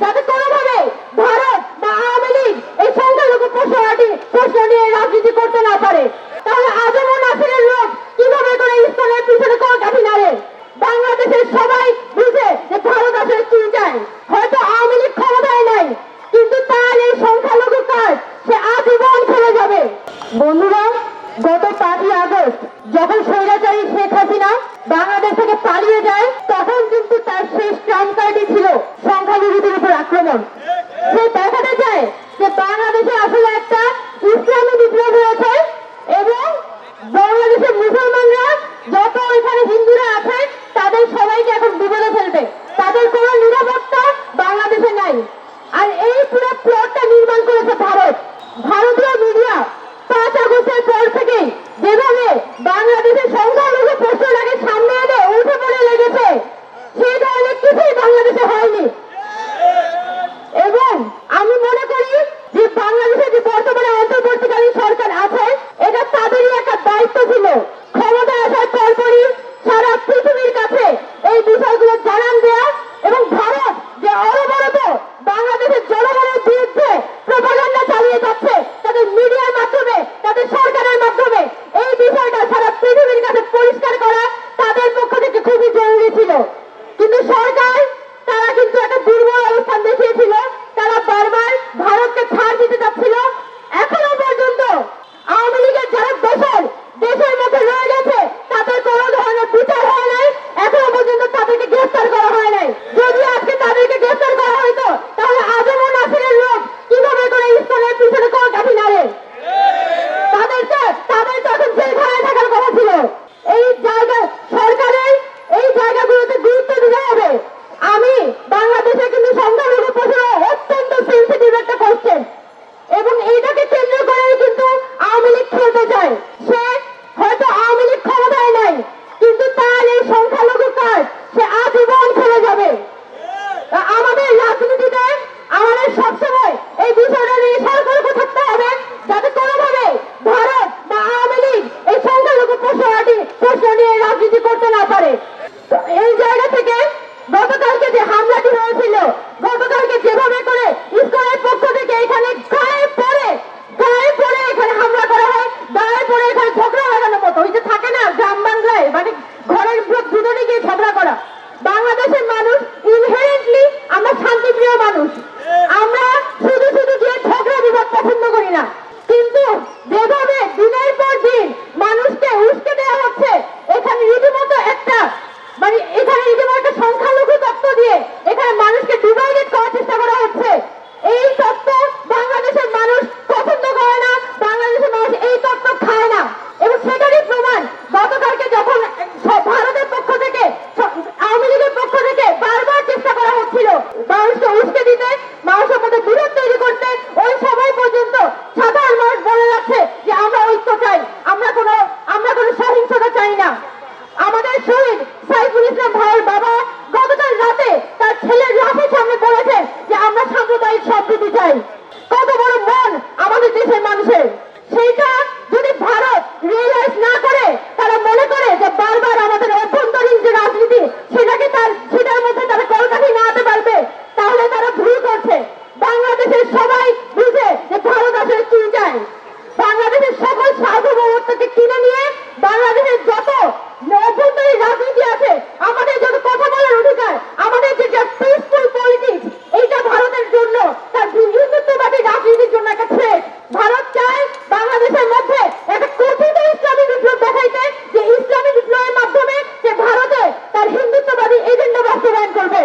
তাদের পুরো প্লটটা নির্মাণ করেছে ভারত। ভারতীয় মিডিয়া পাঁচ আগস্টের পর থেকে যেভাবে বাংলাদেশের সংখ্যালঘু প্রশ্ন লাগে শহীদ সাইফুল ইসলাম ভাইয়ের বাবা গতকাল রাতে তার ছেলে লাশের সামনে বলেছেন যে আমরা সাম্প্রদায়িক সম্প্রীতি চাই। কত বড় মন আমাদের দেশের মানুষের। করবে।